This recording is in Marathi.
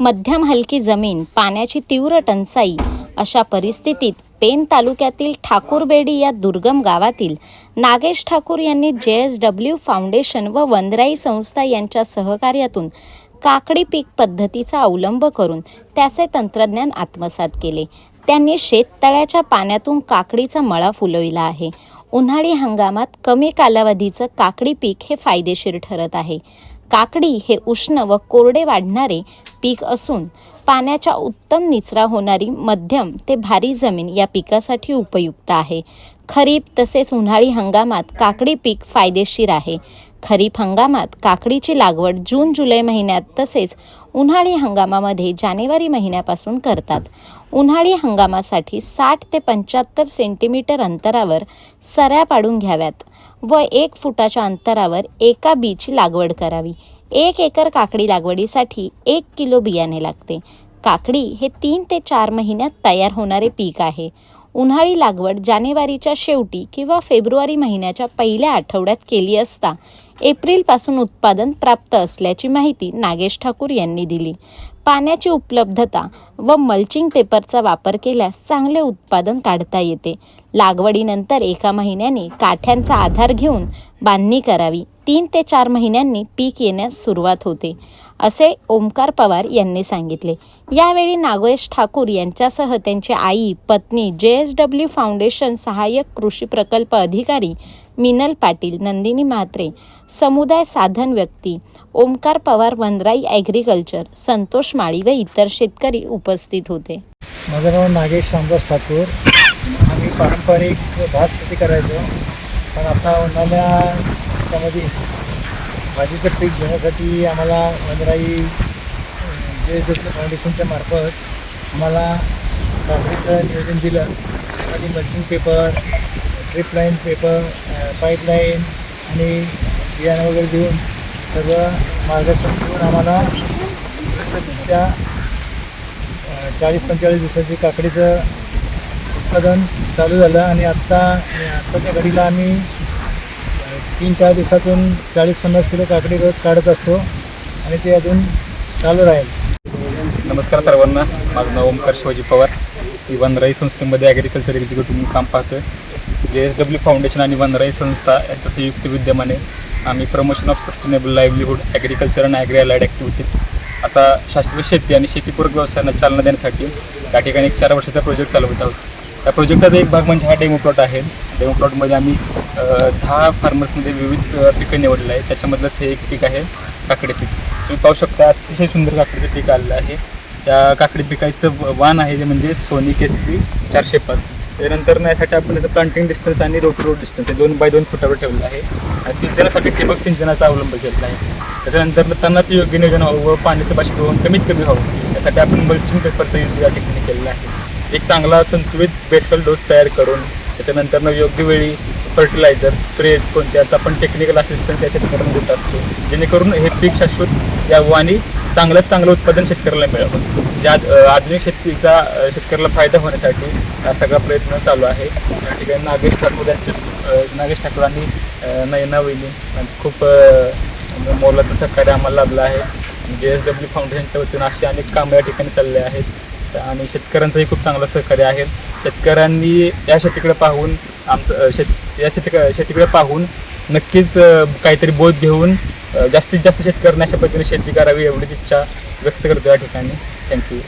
मध्यम हलकी जमीन पाण्याची तीव्र टंचाई अशा परिस्थितीत पेन तालुक्यातील ठाकूरबेडी या दुर्गम गावातील नागेश ठाकूर यांनी जे एस डब्ल्यू फाउंडेशन व वंदराई संस्था यांच्या सहकार्यातून काकडी पीक पद्धतीचा अवलंब करून त्याचे तंत्रज्ञान आत्मसात केले. त्यांनी शेततळ्याच्या पाण्यातून काकडीचा मळा फुलविला आहे. उन्हाळी हंगामात कमी कालावधीचं काकडी पीक हे फायदेशीर ठरत आहे. काकडी हे उष्ण व कोरडे वाढणारे पीक असून पाण्याच्या उत्तम निचरा होणारी मध्यम ते भारी जमीन या पिकासाठी उपयुक्त आहे. खरीप तसेच उन्हाळी हंगामात काकडी पीक फायदेशीर आहे. खरीप हंगामात काकडीची लागवड जून जुलै महिन्यात तसेच उन्हाळी हंगामामध्ये जानेवारी महिन्यापासून करतात. उन्हाळी हंगामासाठी साठ ते पंच्याहत्तर सेंटीमीटर अंतरावर सऱ्या पाडून घ्याव्यात व एक फुटाच्या अंतरावर एका बीची लागवड करावी. एक एकर काकडी लागवडीसाठी एक किलो बियाणे लागते. काकडी हे तीन ते चार महिन्यात तयार होणारे पीक आहे. उन्हाळी लागवड जानेवारीच्या शेवटी किंवा फेब्रुवारी महिन्याच्या पहिल्या आठवड्यात केली असता एप्रिलपासून उत्पादन प्राप्त असल्याची माहिती नागेश ठाकूर यांनी दिली. पाण्याची उपलब्धता व मल्चिंग पेपरचा वापर केल्यास चांगले उत्पादन काढता येते. लागवडीनंतर एका महिन्याने काठ्यांचा आधार घेऊन बांधणी करावी. तीन ते चार महिन्यांनी पीक येण्यास सुरुवात होते असे ओमकार पवार यांनी सांगितले. यावेळी नागेश ठाकूर यांच्यासह त्यांची आई पत्नी जे एस डब्ल्यू फाउंडेशन सहाय्यक कृषी प्रकल्प अधिकारी मिनल पाटील नंदिनी म्हात्रे समुदाय साधन व्यक्ती ओमकार पवार वनराई ॲग्रिकल्चर संतोष माळी व इतर शेतकरी उपस्थित होते. माझं नाव नागेश रामदास ठाकूर. आम्ही पारंपरिक भात शेती करायचो. पण आता शेतामध्ये भाजीचं पीक घेण्यासाठी आम्हाला वनराई जे जसं फाउंडेशनच्या मार्फत आम्हाला काकडीचं नियोजन दिलं त्यामध्ये mulching paper drip line paper pipeline आणि बियाणं वगैरे देऊन सगळं मार्गदर्शन करून आम्हाला त्या चाळीस पंचेचाळीस दिवसाची काकडीचं उत्पादन चालू झालं आणि आत्ता आत्ताच्या घडीला आम्ही तीन चार दिवसातून चाळीस पन्नास किलो काकडी रोज काढत असतो आणि ते अजून चालू राहील. नमस्कार सर्वांना. माझं नाव ओमकार शिवाजी पवार. मी वनराई संस्थेमध्ये ॲग्रिकल्चर एक्झिक्युटिव्ह काम पाहतो आहे जे एस डब्ल्यू फाउंडेशन आणि वनराई संस्था यांच्या संयुक्त विद्यमाने आम्ही promotion of sustainable livelihood agriculture and agri allied activities असा शास्त्रीय शेती आणि शेतीपूरक व्यवसायांना चालना देण्यासाठी त्या ठिकाणी एक चार वर्षाचा प्रोजेक्ट चालवत आहोत. त्या प्रोजेक्टचा एक भाग म्हणजे हा डेमो प्लॉट आहे. डेमो प्लॉटमध्ये आम्ही दहा फार्मर्समध्ये विविध पिकं निवडलेलं आहे त्याच्यामधलंच हे एक पीक आहे काकडी पीक. तुम्ही पाहू शकता अतिशय सुंदर काकडीचं पीक आलेलं आहे. त्या काकडी पिकाचं व- वाण आहे जे म्हणजे सोनी केसवी चारशे पाच. त्यानंतर यासाठी आपण त्याचं प्लांटिंग डिस्टन्स आणि रोट रोड डिस्टन्स हे दोन बाय दोन फुटावर ठेवलं आहे. आणि सिंचनासाठी ठिबक सिंचनाचा अवलंब केलेला आहे. त्याच्यानंतर तणाचं योग्य नियोजन व्हावं व पाण्याचं बाष्पीभवन कमीत कमी व्हावं यासाठी आपण मल्चिंग पेपरचा यूज या ठिकाणी केलेला आहे. एक चांगला संतुलित बेसल डोस तयार करून त्याच्यानंतर योग्य वेळी फर्टिलायझर स्प्रेज कोणत्याचा आपण टेक्निकल असिस्टन्स या शेतकऱ्यांना देत असतो. जेणेकरून हे पीक शाश्वत यावं आणि चांगल्यात चांगलं उत्पादन शेतकऱ्याला मिळावं. म्हणजे ज्या आधुनिक शेतीचा शेतकऱ्याला फायदा होण्यासाठी हा सगळा प्रयत्न चालू आहे. या ठिकाणी नागेश ठाकूर यांचे नागेश ठाकूर आणि नयना वहिनी यांचं खूप म्हणजे मोलाचं सहकार्य आम्हाला लाभलं आहे. जे एस डब्ल्यू फाउंडेशनच्या वतीनं अशी अनेक कामं या ठिकाणी चालले आहेत. आणि शेतकऱ्यांचंही खूप चांगलं सहकार्य आहे. शेतकऱ्यांनी या शेतीकडे पाहून आमचं शेत या शेतीक शेतीकडे पाहून नक्कीच काहीतरी बोध घेऊन जास्तीत जास्त शेतकऱ्यांना अशा पद्धतीने शेती करावी एवढीच इच्छा व्यक्त करतो या ठिकाणी. थँक्यू